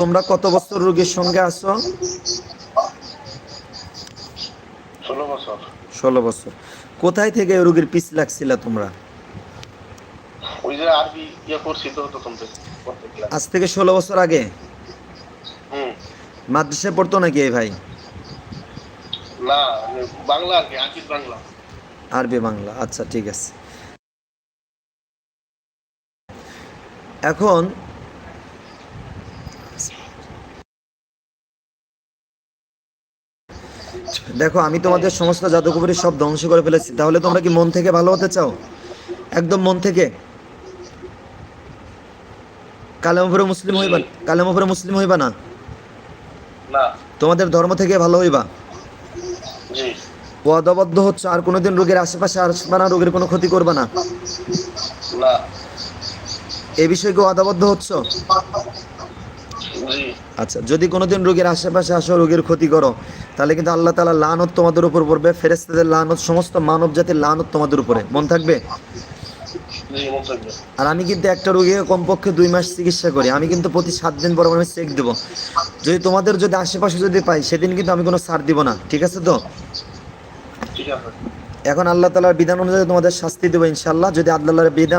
তোমরা কত বছর রোগীর সঙ্গে আছো? ষোলো বছর। ষোলো বছর। কোথায় থেকে রোগীর পিছ লাগছিল তোমরা? ওই যে আরবি ইয়ে আজ থেকে ষোলো বছর আগে? হুম। মাদ্রাসায় পড়তো নাকি এই ভাই? না মানে আরবি বাংলা আচ্ছা ঠিক আছে। এখন দেখো আমি তোমাদের সমস্ত জাদুকবরী সব ধ্বংস করে ফেলেছি। তাহলে তোমরা কি মন থেকে ভালো হতে চাও? একদম মন থেকে। কালেমপুরে মুসলিম হইবা? কালেমপুরে মুসলিম হইবা না? তোমাদের ধর্ম থেকে ভালো হইবা? জি। ওয়াদাবদ্ধ হচ্ছে আর কোনোদিন রোগের আশেপাশে আসবে না রোগীর কোনো ক্ষতি করবে না? এই বিষয়ে কি ওয়াদাবদ্ধ হচ্ছ? আচ্ছা যদি কোনোদিন রোগীর আশেপাশে আসো রোগীর ক্ষতি করো তাহলে কিন্তু আল্লাহ তালা লানত তোমাদের উপর পড়বে ফেরেস্তাদের লানত সমস্ত মানব জাতির লানত তোমাদের উপরে। মন থাকবে? আর আমি কিন্তু একটা রোগীকে কমপক্ষে দুই মাস চিকিৎসা করি আমি কিন্তু প্রতি সাত দিন পর আমি চেক দেবো। যদি তোমাদের যদি আশেপাশে যদি পাই সেদিন কিন্তু আমি কোনো ছাড় দিব না ঠিক আছে তো? এখন আল্লাহ তালার বিধান অনুযায়ী তোমাদের শাস্তি দেবো ইনশাল্লাহ যদি আল্লাহর বিধান